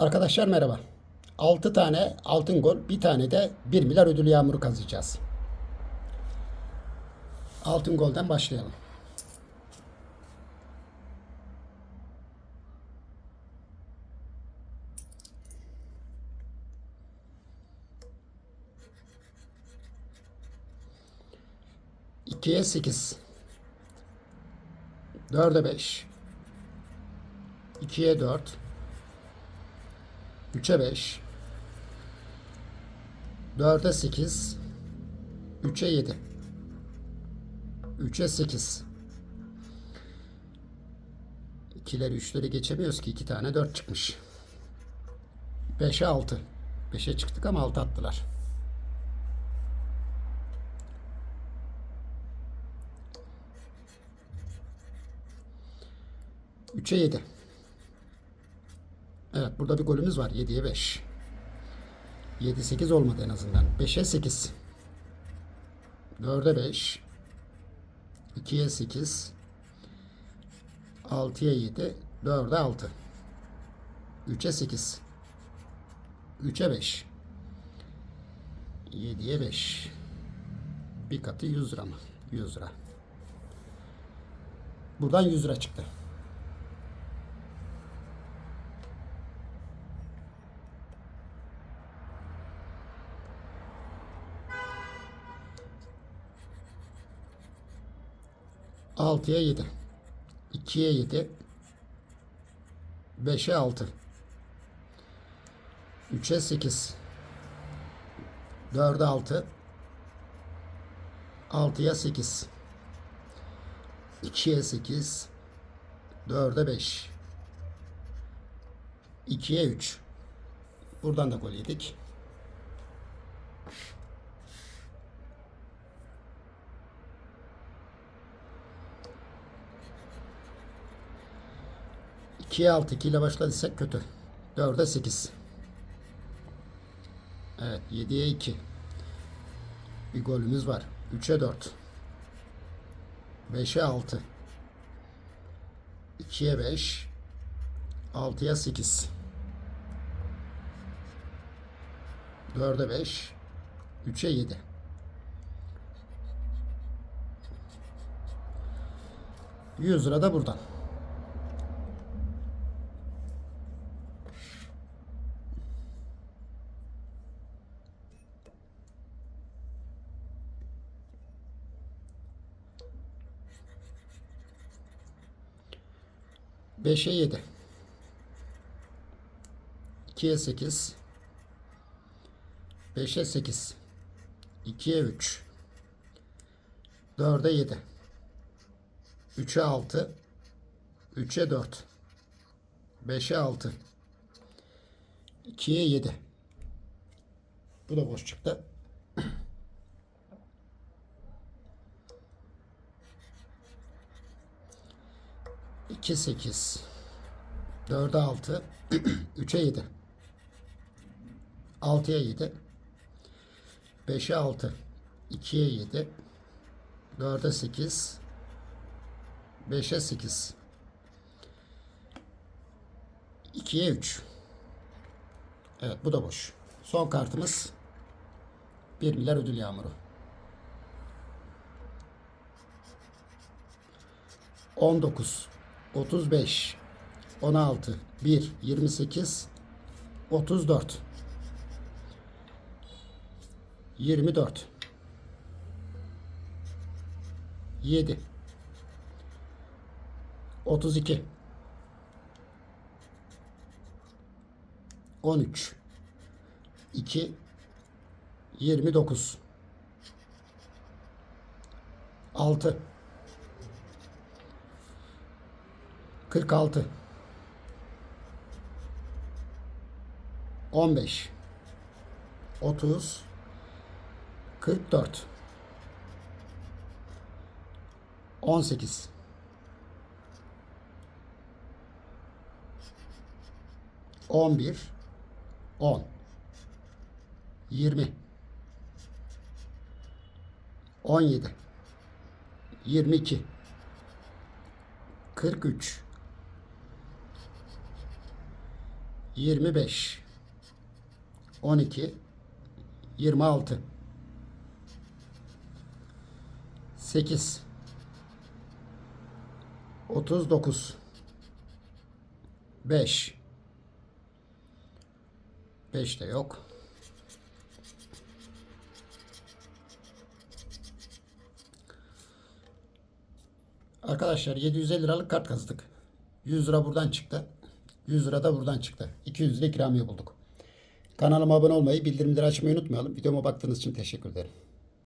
Arkadaşlar merhaba. 6 tane altın gol, bir tane de 1 milyar ödül yağmuru kazıyacağız. Altın golden başlayalım. İkiye sekiz. Dörde beş. İkiye dört. 3'e 5 4'e 8 3'e 7 3'e 8 İkileri üçleri geçemiyoruz ki iki tane 4 çıkmış. 5'e 6 5'e çıktık ama 6 attılar. Üçe 7. Burada bir golümüz var. 7'ye 5. 7-8 olmadı en azından. 5'e 8. 4'e 5. 2'ye 8. 6'ya 7. 4'e 6. 3'e 8. 3'e 5. 7'ye 5. Bir katı 100 lira mı? 100 lira. Buradan 100 lira çıktı. Altıya yedi. İkiye yedi. Beşe altı. Üçe sekiz. Dörde altı. Altıya sekiz. İkiye sekiz. Dörde beş. İkiye üç. Buradan da gol yedik. İkiye altı, 2 ile başladıysak kötü. Dörde sekiz. Evet, yediye iki. Bir golümüz var. Üçe dört. Beşe altı. İkiye beş. Altıya sekiz. Dörde beş. Üçe yedi. Yüz lira da buradan. Beşe yedi. İkiye sekiz. Beşe sekiz. İkiye üç. Dörde yedi. Üçe altı. Üçe dört. Beşe altı. İkiye yedi. Bu da boş çıktı. İki sekiz. Dörde altı. Üçe yedi. Altıya yedi. Beşe altı. İkiye yedi. Dörde sekiz. Beşe sekiz. İkiye üç. Evet bu da boş. Son kartımız 1 milyar ödül yağmuru. 19, 35, 16, 1, 28, 34, 24, 7, 32, 13, 2, 29, 6, 46 15 30 44 18 11 10 20 17 22 43 25 12 26 8 39 5 5 de yok. Arkadaşlar 750 liralık kart kazıdık. 100 lira buradan çıktı. 100 lira da buradan çıktı. 200 lira ikramiye bulduk. Kanalıma abone olmayı, bildirimleri açmayı unutmayalım. Videoma baktığınız için teşekkür ederim.